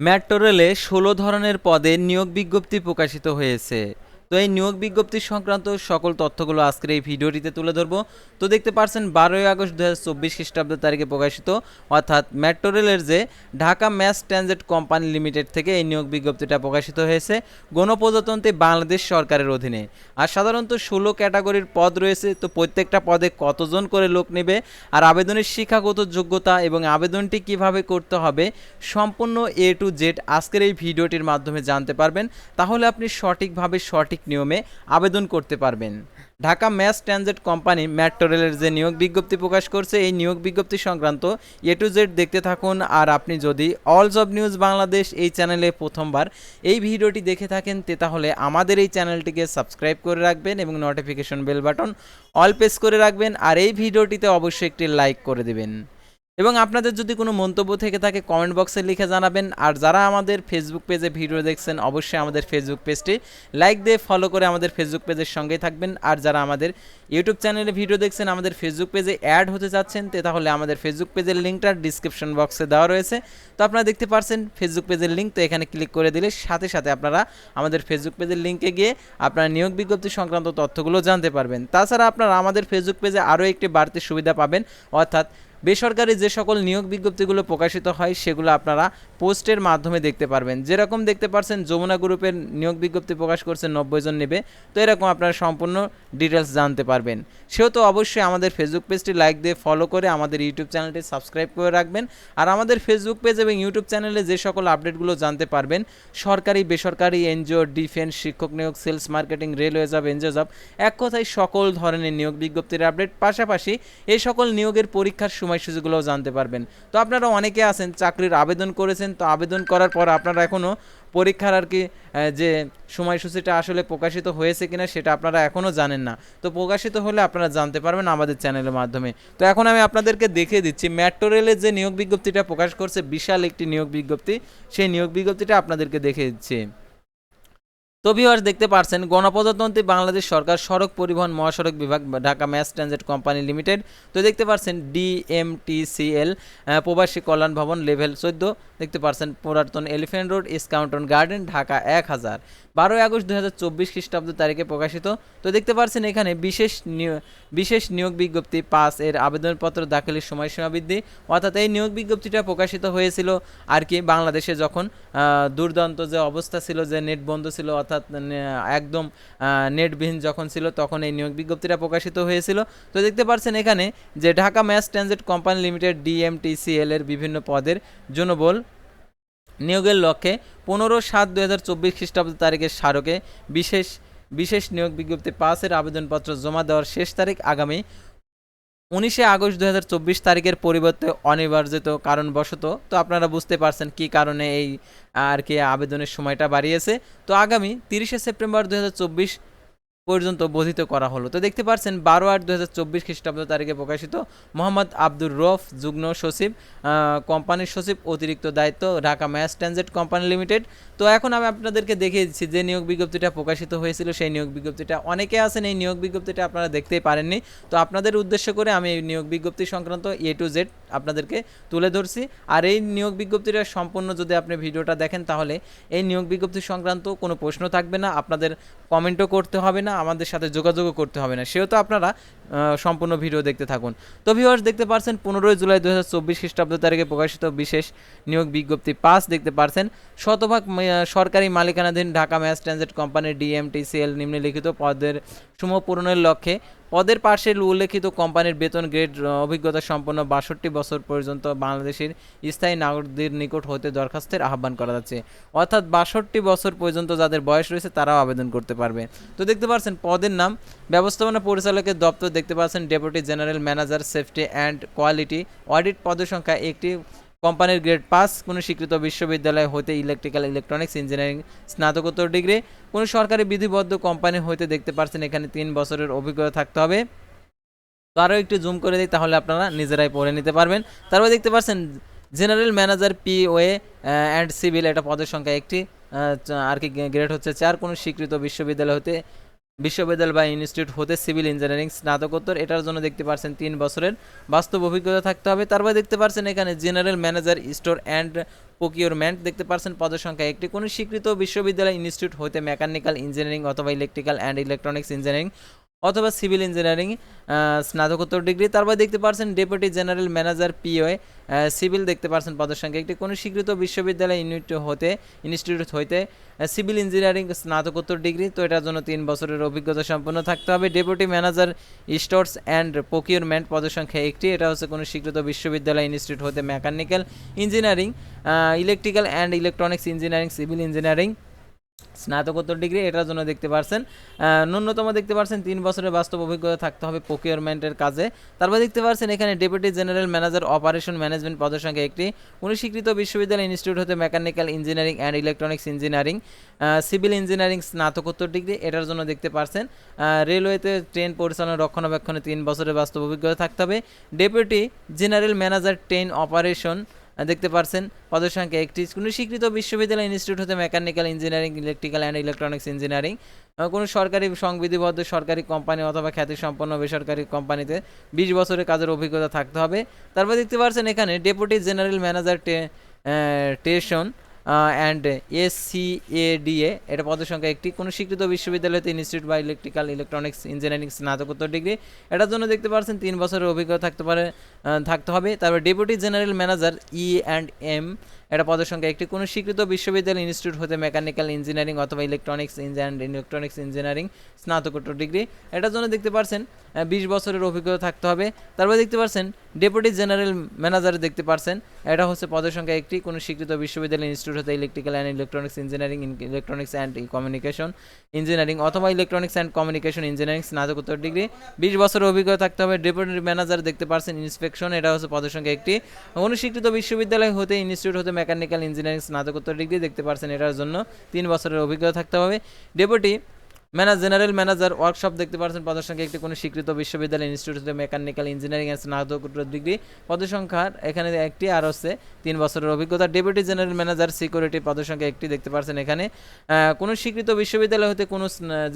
Metro রেলে ষোলো ধরনের পদে নিয়োগ বিজ্ঞপ্তি প্রকাশিত হয়েছে। তো এই নিয়োগ বিজ্ঞপ্তি সংক্রান্ত সকল তথ্যগুলো আজকের এই ভিডিওটিতে তুলে ধরবো। তো দেখতে পারছেন, বারোই আগস্ট দু হাজার চব্বিশ খ্রিস্টাব্দ তারিখে প্রকাশিত, অর্থাৎ মেট্রো রেলের যে Dhaka mass transit company limited থেকে এই নিয়োগ বিজ্ঞপ্তিটা প্রকাশিত হয়েছে, গণপ্রজাতন্ত্রী বাংলাদেশ সরকারের অধীনে। আর সাধারণত ষোলো ক্যাটাগরির পদ রয়েছে, তো প্রত্যেকটা পদে কতজন করে লোক নেবে, আর আবেদনের শিক্ষাগত যোগ্যতা এবং আবেদনটি কীভাবে করতে হবে, সম্পূর্ণ এ টু জেড আজকের এই ভিডিওটির মাধ্যমে জানতে পারবেন। তাহলে আপনি সঠিকভাবে সঠিক নিয়মে আবেদন করতে পারবেন। Dhaka mass transit company metro যে নিয়োগ বিজ্ঞপ্তি প্রকাশ করছে, এই নিয়োগ বিজ্ঞপ্তি সংক্রান্ত এ টু জেড দেখতে থাকুন। আর আপনি যদি অল জব নিউজ বাংলাদেশ এই চ্যানেলে প্রথমবার এই ভিডিওটি দেখে থাকেন, তে তাহলে আমাদের এই চ্যানেলটিকে সাবস্ক্রাইব করে রাখবেন এবং notification bell button all press করে রাখবেন। আর এই ভিডিওটিতে অবশ্যই একটি লাইক করে দেবেন। এবং আপনাদের যদি কোনো মন্তব্য থেকে থাকে কমেন্ট বক্সে লিখে জানাবেন। আর যারা আমাদের ফেসবুক পেজে ভিডিও দেখছেন, অবশ্যই আমাদের ফেসবুক পেজটি লাইক দিয়ে ফলো করে আমাদের ফেসবুক পেজের সঙ্গেই থাকবেন। আর যারা আমাদের ইউটিউব চ্যানেলে ভিডিও দেখছেন, আমাদের ফেসবুক পেজে অ্যাড হতে চাচ্ছেন তে তাহলে আমাদের ফেসবুক পেজের লিঙ্কটা ডিসক্রিপশন বক্সে দেওয়া রয়েছে। তো আপনারা দেখতে পারছেন ফেসবুক পেজের লিঙ্ক তো এখানে ক্লিক করে দিলে সাথে সাথে আপনারা আমাদের ফেসবুক পেজের লিঙ্কে গিয়ে আপনারা নিয়োগ বিজ্ঞপ্তি সংক্রান্ত তথ্যগুলো জানতে পারবেন। তাছাড়া আপনারা আমাদের ফেসবুক পেজে আরও একটি বাড়তি সুবিধা পাবেন, অর্থাৎ বেসরকারি যে সকল নিয়োগ বিজ্ঞপ্তিগুলো প্রকাশিত হয় সেগুলো আপনারা পোস্টের মাধ্যমে দেখতে পারবেন। যেরকম দেখতে পারছেন, যমুনা গ্রুপের নিয়োগ বিজ্ঞপ্তি প্রকাশ করছে, নব্বই জন নেবে। তো এরকম আপনারা সম্পূর্ণ ডিটেলস জানতে পারবেন। সেহেতু অবশ্যই আমাদের ফেসবুক পেজটি লাইক দিয়ে ফলো করে আমাদের ইউটিউব চ্যানেলটি সাবস্ক্রাইব করে রাখবেন। আর আমাদের ফেসবুক পেজ এবং ইউটিউব চ্যানেলে যে সকল আপডেটগুলো জানতে পারবেন, সরকারি, বেসরকারি, এনজিও ডিফেন্স শিক্ষক নিয়োগ sales marketing railway job NGO job এক কথায় সকল ধরনের নিয়োগ বিজ্ঞপ্তির আপডেট পাশাপাশি এই সকল নিয়োগের পরীক্ষার সময়সূচিগুলোও জানতে পারবেন। তো আপনারা অনেকে আছেন, চাকরির আবেদন করেছেন তো আবেদন করার পর আপনারা এখনও পরীক্ষার আর কি যে সময়সূচিটা আসলে প্রকাশিত হয়েছে কিনা সেটা আপনারা এখনও জানেন না। তো প্রকাশিত হলে আপনারা জানতে পারবেন আমাদের চ্যানেলের মাধ্যমে। তো এখন আমি আপনাদেরকে দেখিয়ে দিচ্ছি, মেট্রো রেলের যে নিয়োগ বিজ্ঞপ্তিটা প্রকাশ করছে, বিশাল একটি নিয়োগ বিজ্ঞপ্তি, সেই নিয়োগ বিজ্ঞপ্তিটা আপনাদেরকে দেখিয়ে দিচ্ছি। তো ভিউয়ার্স দেখতে পারছেন, গণপ্রজাতন্ত্রী বাংলাদেশ সরকার সড়ক পরিবহন মহাসড়ক বিভাগ, Dhaka mass transit company limited. তো দেখতে পারছেন ডিএমটিসিএল প্রবাসী কল্যাণ ভবন লেভেল চোদ্দ। দেখতে পারছেন পুরাতন elephant road Eskaton garden Dhaka এক হাজার। বারোই আগস্ট দু হাজার চব্বিশ খ্রিস্টাব্দ তারিখে প্রকাশিত। তো দেখতে পারছেন এখানে বিশেষ বিশেষ নিয়োগ বিজ্ঞপ্তি পাস এর আবেদনপত্র দাখিলের সময়সীমা বৃদ্ধি। অর্থাৎ এই নিয়োগ বিজ্ঞপ্তিটা প্রকাশিত হয়েছিল আর কি বাংলাদেশে যখন দুর্দান্ত যে অবস্থা ছিল, যে নেট বন্ধ ছিল, অর্থাৎ একদম নেটবিহীন যখন ছিল, তখন এই নিয়োগ বিজ্ঞপ্তিটা প্রকাশিত হয়েছিল। তো দেখতে পাচ্ছেন এখানে যে Dhaka mass transit company limited, DMTCL এর বিভিন্ন পদের জন্য বল নিয়োগের লক্ষ্যে পনেরো সাত দু হাজার চব্বিশ খ্রিস্টাব্দ তারিখের স্মারকে বিশেষ বিশেষ নিয়োগ বিজ্ঞপ্তি পাসের আবেদনপত্র জমা দেওয়ার শেষ তারিখ আগামী উনিশে আগস্ট দু হাজার চব্বিশ তারিখের পরিবর্তে অনিবার্যিত কারণবশত। তো আপনারা বুঝতে পারছেন কি কারণে এই আর কি আবেদনের সময়টা বাড়িয়েছে। তো আগামী তিরিশে সেপ্টেম্বর দু হাজার চব্বিশ পর্যন্ত বোধিত করা হলো। তো দেখতে পাচ্ছেন বারো আট দু হাজার চব্বিশ খ্রিস্টাব্দ তারিখে প্রকাশিত মোহাম্মদ আব্দুর রফ যুগ্ম সচিব কোম্পানির সচিব, অতিরিক্ত দায়িত্ব, Dhaka mass transit company limited. তো এখন আমি আপনাদেরকে দেখিয়ে দিচ্ছি যে নিয়োগ বিজ্ঞপ্তিটা প্রকাশিত হয়েছিল, সেই নিয়োগ বিজ্ঞপ্তিটা অনেকে আছেন, এই নিয়োগ বিজ্ঞপ্তিটা আপনারা দেখতেই পারেননি। তো আপনাদের উদ্দেশ্য করে আমি এই নিয়োগ বিজ্ঞপ্তি সংক্রান্ত এ টু জেড আপনাদেরকে তুলে ধরছি। আর এই নিয়োগ বিজ্ঞপ্তিটা সম্পূর্ণ যদি আপনি ভিডিওটা দেখেন, তাহলে এই নিয়োগ বিজ্ঞপ্তি সংক্রান্ত কোনো প্রশ্ন থাকবে না। আপনাদের কমেন্টও করতে হবে না, আমাদের সাথে যোগাযোগও করতে হবে না। সেহেতু আপনারা সম্পূর্ণ ভিডিও দেখতে থাকুন। তো ভিউয়ার্স দেখতে পারছেন পনেরোই জুলাই দু হাজার চব্বিশ খ্রিস্টাব্দ তারিখে প্রকাশিত বিশেষ নিয়োগ বিজ্ঞপ্তি পাস দেখতে পারছেন, শতভাগ সরকারি মালিকানাধীন ঢাকা ম্যাস ট্রানজিট কোম্পানির ডিএমটিসিএল নিম্নলিখিত পদের সম পূরণের লক্ষ্যে পদের পাশে উল্লেখিত কোম্পানির বেতন গ্রেড অভিজ্ঞতা সম্পন্ন বাষট্টি বছর পর্যন্ত বাংলাদেশের স্থায়ী নাগরিকদের নিকট হতে দরখাস্তের আহ্বান করা যাচ্ছে। অর্থাৎ বাষট্টি বছর পর্যন্ত যাদের বয়স রয়েছে তারাও আবেদন করতে পারবে। তো দেখতে পাচ্ছেন পদের নাম, ব্যবস্থাপনা পরিচালকের দপ্তর দেখতে পাচ্ছেন deputy general manager safety and quality, audit পদের সংখ্যা একটি কোম্পানির গ্রেড পাস কোনো স্বীকৃত বিশ্ববিদ্যালয় হতে ইলেকট্রিক্যাল ইলেকট্রনিক্স ইঞ্জিনিয়ারিং স্নাতকোত্তর ডিগ্রি, কোনো সরকারি বিধিবদ্ধ কোম্পানি হইতে দেখতে পাচ্ছেন এখানে তিন বছরের অভিজ্ঞতা থাকতে হবে। তো আরও একটু জুম করে দিই, তাহলে আপনারা নিজেরাই পড়ে নিতে পারবেন। তারপর দেখতে পাচ্ছেন general manager P way and civil এটা পদের সংখ্যা একটি আর কি গ্রেড হচ্ছে চার, কোনো স্বীকৃত বিশ্ববিদ্যালয় হতে বিশ্ববিদ্যালয় বা ইনস্টিটিউট হতে সিভিল ইঞ্জিনিয়ারিং, স্নাতকোত্তর, এটার জন্য দেখতে পাচ্ছেন তিন বছরের। বাস্তব অভিজ্ঞতা থাকতে হবে। তারপরে দেখতে পাচ্ছেন এখানে general manager, store and procurement. দেখতে পাচ্ছেন পদের সংখ্যা একটি। কোনো স্বীকৃত বিশ্ববিদ্যালয়, ইনস্টিটিউট হতে মেকানিক্যাল ইঞ্জিনিয়ারিং অথবা ইলেকট্রিক্যাল অ্যান্ড ইলেকট্রনিক্স ইঞ্জিনিয়ারিং অথবা সিভিল ইঞ্জিনিয়ারিং স্নাতকোত্তর ডিগ্রি। তারপর দেখতে পারছেন deputy general manager POA. Civil দেখতে পারছেন পদের সংখ্যা একটি কোনো স্বীকৃত বিশ্ববিদ্যালয় ইউনিট হতে, ইনস্টিটিউট হইতে সিভিল ইঞ্জিনিয়ারিং স্নাতকোত্তর ডিগ্রি। তো এটার জন্য তিন বছরের অভিজ্ঞতা সম্পন্ন থাকতে হবে। Deputy manager stores and procurement পদের সংখ্যা একটি। এটা হচ্ছে কোনো স্বীকৃত বিশ্ববিদ্যালয় ইনস্টিটিউট হতে mechanical engineering electrical and electronics engineering, civil engineering স্নাতকোত্তর ডিগ্রি, এটার জন্য দেখতে পারছেন ন্যূনতম দেখতে পারছেন তিন বছরের বাস্তব অভিজ্ঞতা থাকতে হবে প্রকিউরমেন্টের কাজে। তারপর দেখতে পারছেন এখানে deputy general manager operation management পদের সংখ্যা একটি উনি স্বীকৃত বিশ্ববিদ্যালয় ইনস্টিটিউট হতে mechanical engineering and electronics engineering civil engineering স্নাতকোত্তর ডিগ্রি, এটার জন্য দেখতে পারছেন রেলওয়েতে ট্রেন পরিচালনা, রক্ষণাবেক্ষণে তিন বছরের বাস্তব অভিজ্ঞতা থাকতে হবে। Deputy general manager train operation দেখতে পারছেন। পদের সংখ্যা একটি কোনো স্বীকৃত বিশ্ববিদ্যালয় ইনস্টিটিউট হতে mechanical engineering, electrical and electronics engineering কোনো সরকারি সংবিধিবদ্ধ সরকারি কোম্পানি অথবা খ্যাতিসম্পন্ন বেসরকারি কোম্পানিতে বিশ বছরের কাজের অভিজ্ঞতা থাকতে হবে। তারপর দেখতে পারছেন এখানে deputy general manager station and S C A DA এটা পদের সংখ্যা একটি। কোনো স্বীকৃত বিশ্ববিদ্যালয়তে ইনস্টিটিউট বা ইলেকট্রিক্যাল ইলেকট্রনিক্স ইঞ্জিনিয়ারিং স্নাতকোত্তর ডিগ্রি এটার জন্য দেখতে পাচ্ছেন তিন বছরের অভিজ্ঞতা থাকতে পারে থাকতে হবে। তারপর deputy general manager E and M এটা পদের সংখ্যা একটি। কোনো স্বীকৃত বিশ্ববিদ্যালয়, ইনস্টিটিউট হতে মেকানিক্যাল ইঞ্জিনিয়ারিং অথবা ইলেকট্রনিক্স অ্যান্ড ইলেকট্রনিক্স ইঞ্জিনিয়ারিং, স্নাতকোত্তর ডিগ্রি। এটার জন্য দেখতে পারছেন বিশ বছরের অভিজ্ঞতা থাকতে হবে। তারপর দেখতে পারছেন, ডেপুটি জেনারেল ম্যানেজার দেখতে পারছেন। এটা হচ্ছে পদের সংখ্যা একটি। কোনো স্বীকৃত বিশ্ববিদ্যালয়, ইনস্টিটিউট হতে electrical and electronics engineering electronics and communication engineering অথবা ইলেকট্রনিক্স অ্যান্ড কমিউনিকেশন ইঞ্জিনিয়ারিং, স্নাতকোত্তর ডিগ্রি। বিশ বছরের অভিজ্ঞতা থাকতে হবে। ডেপুটি ম্যানেজার দেখতে পারছেন, ইন্সপেকশন, এটা হচ্ছে পদের সংখ্যা একটি। অনুস্বীকৃত বিশ্ববিদ্যালয় হতে, ইনস্টিটিউট হতে মেকানিক্যাল ইঞ্জিনিয়ারিং স্নাতকোত্তর ডিগ্রি দেখতে পারছেন এটার জন্য। তিন বছরের অভিজ্ঞতা থাকতে হবে। Deputy manage general manager workshop দেখতে পাচ্ছেন। পদের সংখ্যা একটি কোনো স্বীকৃত বিশ্ববিদ্যালয় ইনস্টিটিউট মেকানিক্যাল ইঞ্জিনিয়ারিং অ্যান্ড স্নাতকোত্তর ডিগ্রি। পদের সংখ্যা এখানে একটি আর হচ্ছে তিন বছরের অভিজ্ঞতা। ডেপুটি জেনারেল ম্যানেজার, সিকিউরিটি পদের সংখ্যা একটি দেখতে পাচ্ছেন এখানে। কোনো স্বীকৃত বিশ্ববিদ্যালয় হতে কোনো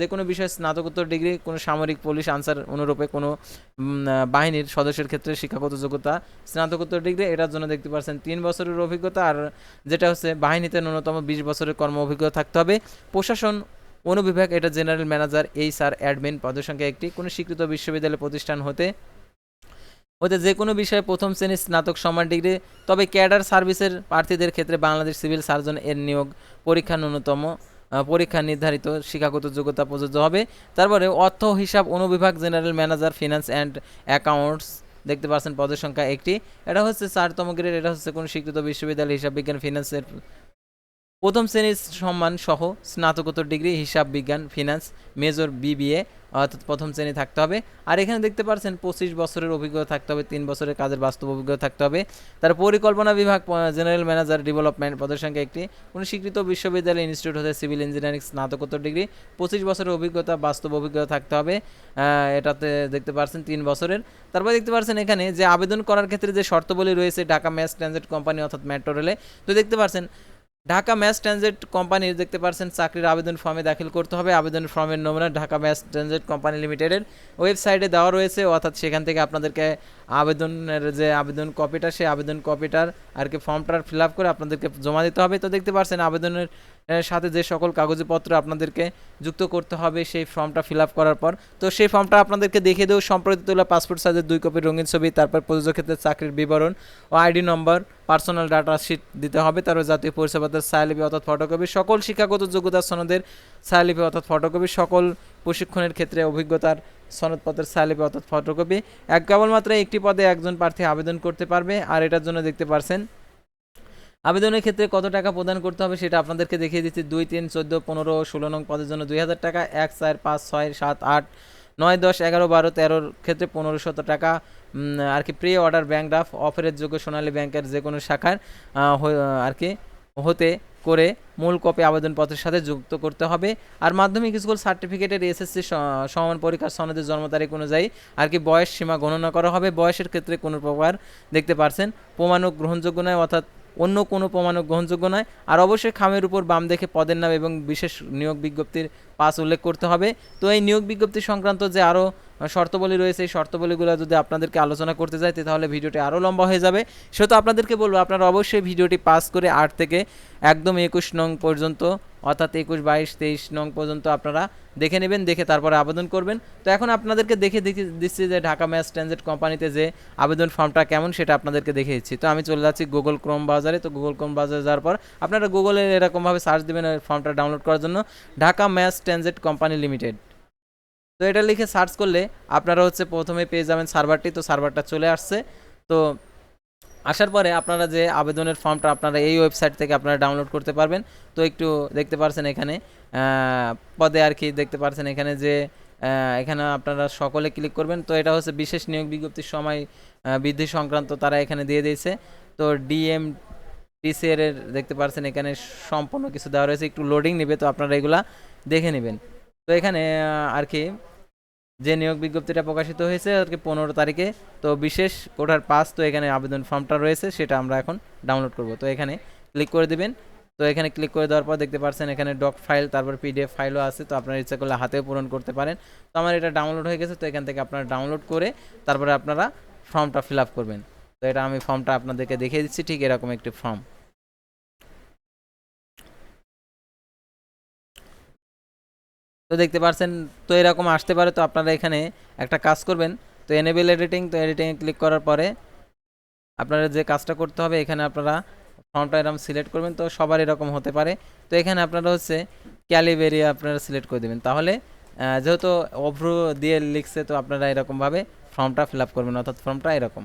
যে কোনো বিষয়ে স্নাতকোত্তর ডিগ্রি, কোনো সামরিক পুলিশ আনসার অনুরূপে কোনো বাহিনীর সদস্যের ক্ষেত্রে শিক্ষাগত যোগ্যতা স্নাতকোত্তর ডিগ্রি, এটার জন্য দেখতে পাচ্ছেন তিন বছরের অভিজ্ঞতা। আর যেটা হচ্ছে বাহিনীতে ন্যূনতম বিশ বছরের কর্ম অভিজ্ঞতা থাকতে হবে। প্রশাসন অনুবিভাগ এটা general manager H R admin পদের সংখ্যা একটি। কোনো স্বীকৃত বিশ্ববিদ্যালয় প্রতিষ্ঠান হতে হতে যে কোনো বিষয়ে প্রথম শ্রেণির স্নাতক সমান ডিগ্রি, তবে ক্যাডার সার্ভিসের প্রার্থীদের ক্ষেত্রে বাংলাদেশ সিভিল সার্জন এর নিয়োগ পরীক্ষা ন্যূনতম পরীক্ষা নির্ধারিত শিক্ষাগত যোগ্যতা প্রযোজ্য হবে। তারপরে অর্থ হিসাব অনুবিভাগ, general manager, finance and accounts, দেখতে পাচ্ছেন পদের সংখ্যা একটি। এটা হচ্ছে চারতম গ্রেড, এটা হচ্ছে কোনো স্বীকৃত বিশ্ববিদ্যালয় হিসাব বিজ্ঞান, ফিনান্সের প্রথম শ্রেণির সম্মান সহ স্নাতকোত্তর ডিগ্রি, হিসাব বিজ্ঞান ফিনান্স মেজর বিবিএ অর্থাৎ প্রথম শ্রেণি থাকতে হবে। আর এখানে দেখতে পাচ্ছেন পঁচিশ বছরের অভিজ্ঞতা থাকতে হবে, তিন বছরের কাজের বাস্তব অভিজ্ঞতা থাকতে হবে। তার পরিকল্পনা বিভাগ জেনারেল ম্যানেজার ডেভেলপমেন্ট পদের সংখ্যা একটি কোনো স্বীকৃত বিশ্ববিদ্যালয় ইনস্টিটিউট হতে সিভিল ইঞ্জিনিয়ারিং স্নাতকোত্তর ডিগ্রি, পঁচিশ বছরের অভিজ্ঞতা, বাস্তব অভিজ্ঞতা থাকতে হবে। এটাতে দেখতে পাচ্ছেন তিন বছরের। তারপর দেখতে পাচ্ছেন এখানে যে আবেদন করার ক্ষেত্রে যে শর্তাবলী রয়েছে, ঢাকা ম্যাস ট্রানজিট কোম্পানি অর্থাৎ মেট্রো রেলে। তো দেখতে পাচ্ছেন ঢাকা ম্যাস ট্রানজিট কোম্পানির দেখতে পারছেন, চাকরির আবেদন ফর্মে দাখিল করতে হবে। আবেদন ফর্মের নমুনা ঢাকা ম্যাস ট্রানজিট কোম্পানি লিমিটেডের ওয়েবসাইটে দেওয়া রয়েছে। অর্থাৎ সেখান থেকে আপনাদেরকে আবেদনের যে আবেদন কপিটা সেই আবেদন কপিটার আর কি ফর্মটার ফিল আপ করে আপনাদেরকে জমা দিতে হবে। তো দেখতে পারছেন, আবেদনের সাথে যে সকল কাগজপত্র আপনাদেরকে যুক্ত করতে হবে, সেই ফর্মটা ফিল আপ করার পর। তো সেই ফর্মটা আপনাদেরকে দেখে দেবো। সম্প্রতি তোলা পাসপোর্ট সাইজের দুই কপি রঙিন ছবি, তারপর প্রযোজ্য ক্ষেত্রে চাকরির বিবরণ ও আইডি নম্বর, পার্সোনাল ডাটা শিট দিতে হবে। তারপর জাতীয় পরিষেবাদের ছায়ালিপি অর্থাৎ ফটোকপি, সকল শিক্ষাগত যোগ্যতা সনদের ছায়ালিপি অর্থাৎ ফটোকপি, সকল প্রশিক্ষণের ক্ষেত্রে অভিজ্ঞতার সনদপত্রের ছায়ালিপি অর্থাৎ ফটোকপি। এক কেবলমাত্র একটি পদে একজন প্রার্থী আবেদন করতে পারবে, আর এটার জন্য দেখতে পারছেন আবেদনের ক্ষেত্রে কত টাকা প্রদান করতে হবে সেটা আপনাদেরকে দেখিয়ে দিচ্ছি। দুই, তিন, চোদ্দ, পনেরো, ষোলো নং পদের জন্য দুই হাজার টাকা, এক, চার, পাঁচ, ছয়, সাত, আট, নয়, দশ, এগারো, বারো তেরোর ক্ষেত্রে পনেরো শত টাকা। আর কি প্রি অর্ডার ব্যাঙ্ক ড্রাফট অফারের যোগ্য সোনালী ব্যাংকের যে কোনো শাখার আর কি হতে করে মূল কপি আবেদনপত্রের সাথে যুক্ত করতে হবে। আর মাধ্যমিক স্কুল সার্টিফিকেটের এসএসসি সমান পরীক্ষার সনদের জন্ম তারিখ অনুযায়ী আর কি বয়স সীমা গণনা করা হবে। বয়সের ক্ষেত্রে কোনো প্রকার দেখতে পারছেন প্রমাণক গ্রহণযোগ্য নয়, অর্থাৎ অন্য কোনো প্রমাণও গ্রহণযোগ্য নয়। আর অবশ্যই খামের উপর বাম দেখে পদের নাম এবং বিশেষ নিয়োগ বিজ্ঞপ্তির পাস উল্লেখ করতে হবে। তো এই নিয়োগ বিজ্ঞপ্তি সংক্রান্ত যে আরও শর্তাবলী রয়েছে, এই শর্তাবলীগুলো যদি আপনাদেরকে আলোচনা করতে যাই, তাহলে ভিডিওটি আরও লম্বা হয়ে যাবে। সেহেতু আপনাদেরকে বলব, আপনারা অবশ্যই ভিডিওটি পাস করে আট থেকে একদম একুশ নং পর্যন্ত, অর্থাৎ একুশ, বাইশ, তেইশ নং পর্যন্ত আপনারা দেখে নেবেন, দেখে তারপরে আবেদন করবেন। তো এখন আপনাদেরকে দেখে দেখে, দিচ্ছি যে ঢাকা ম্যাচ ট্রানজিট কোম্পানিতে যে আবেদন ফর্মটা কেমন, সেটা আপনাদেরকে দেখে দিচ্ছি। তো আমি চলে যাচ্ছি গুগল ক্রোম বাজারে তো গুগল ক্রোম বাজারে যাওয়ার পর আপনারা গুগলে এরকমভাবে সার্চ দেবেন ফর্মটা ডাউনলোড করার জন্য। Dhaka mass transit company limited তো এটা লিখে সার্চ করলে আপনারা হচ্ছে প্রথমে পেয়ে যাবেন সার্ভারটি। তো সার্ভারটা চলে আসছে। তো আসার পরে আপনারা যে আবেদনের ফর্মটা আপনারা এই ওয়েবসাইট থেকে আপনারা ডাউনলোড করতে পারবেন। তো একটু দেখতে পারছেন এখানে পদে আর কি দেখতে পারছেন এখানে যে এখানে আপনারা সকলে ক্লিক করবেন। তো এটা হচ্ছে বিশেষ নিয়োগ বিজ্ঞপ্তির সময় বৃদ্ধি সংক্রান্ত তারা এখানে দিয়ে দিয়েছে। তো ডিএম টিসিএর এর দেখতে পারছেন এখানে সম্পূর্ণ কিছু দেওয়া রয়েছে। একটু লোডিং নেবে তো আপনারা এগুলা। দেখে নেবেন। তো এখানে আর কি, যে নিয়োগ বিজ্ঞপ্তিটা প্রকাশিত হয়েছে আর কি পনেরো তারিখে, তো বিশেষ কোটার পাস, তো এখানে আবেদন ফর্মটা রয়েছে, সেটা আমরা এখন ডাউনলোড করব। তো এখানে ক্লিক করে দিবেন। তো এখানে ক্লিক করে দেওয়ার পর দেখতে পাচ্ছেন, এখানে ডক ফাইল তারপর পিডিএফ ফাইলও আছে, তো আপনারা ইচ্ছা করলে হাতেও পূরণ করতে পারেন। তো আমার এটা ডাউনলোড হয়ে গেছে, তো এখান থেকে আপনারা ডাউনলোড করে, তারপরে আপনারা ফর্মটা ফিল আপ করবেন। তো এটা আমি ফর্মটা আপনাদেরকে দেখিয়ে দিচ্ছি, ঠিক এরকম একটি ফর্ম। তো দেখতে পাচ্ছেন তো এরকম আসতে পারে। তো আপনারা এখানে একটা কাজ করবেন। তো এনেবেল এডিটিং তো এডিটিংয়ে ক্লিক করার পরে আপনারা যে কাজটা করতে হবে, এখানে আপনারা ফর্মটা এরকম সিলেক্ট করবেন। তো সবার এরকম হতে পারে। তো এখানে আপনারা হচ্ছে ক্যালিবেরিয়া আপনারা সিলেক্ট করে দেবেন। তাহলে যেহেতু অভ্র দিয়ে লিখছে, তো আপনারা এরকমভাবে ফর্মটা ফিল আপ করবেন। অর্থাৎ ফর্মটা এরকম।